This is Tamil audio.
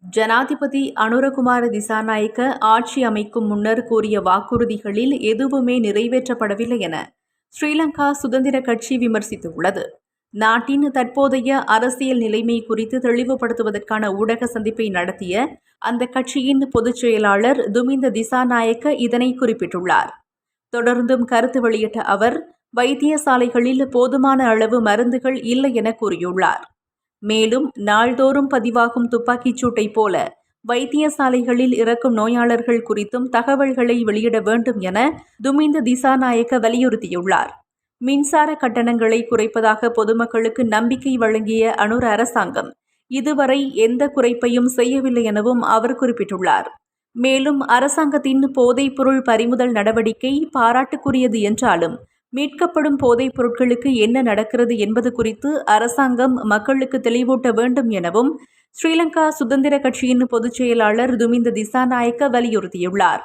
ஜனாதிபதி அனுரகுமார திசாநாயக்க ஆட்சி அமைக்கும் முன்னர் கூறிய வாக்குறுதிகளில் எதுவுமே நிறைவேற்றப்படவில்லை என ஸ்ரீலங்கா சுதந்திர கட்சி விமர்சித்துள்ளது. நாட்டின் தற்போதைய அரசியல் நிலைமை குறித்து தெளிவுபடுத்துவதற்கான ஊடக சந்திப்பை நடத்திய அந்த கட்சியின் பொதுச் செயலாளர் துமிந்த திசாநாயக்க இதனை குறிப்பிட்டுள்ளார். தொடர்ந்தும் கருத்து வெளியிட்ட அவர் வைத்தியசாலைகளில் போதுமான அளவு மருந்துகள் இல்லை என கூறியுள்ளார். மேலும் நாள்தோறும் பதிவாகும் துப்பாக்கிச் சூட்டைப் போல வைத்தியசாலைகளில் இறக்கும் நோயாளர்கள் குறித்தும் தகவல்களை வெளியிட வேண்டும் என துமிந்த திசாநாயக்க வலியுறுத்தியுள்ளார். மின்சார கட்டணங்களை குறைப்பதாக பொதுமக்களுக்கு நம்பிக்கை வழங்கிய அனுர் அரசாங்கம் இதுவரை எந்த குறைப்பையும் செய்யவில்லை எனவும் அவர் குறிப்பிட்டுள்ளார். மேலும் அரசாங்கத்தின் போதைப்பொருள் பறிமுதல் நடவடிக்கை பாராட்டுக்குரியது என்றாலும் மீட்கப்படும் போதைப் பொருட்களுக்கு என்ன நடக்கிறது என்பது குறித்து அரசாங்கம் மக்களுக்கு தெளிவூட்ட வேண்டும் எனவும் ஸ்ரீலங்கா சுதந்திர கட்சியின் பொதுச் செயலாளர் துமிந்த திசாநாயக்க வலியுறுத்தியுள்ளார்.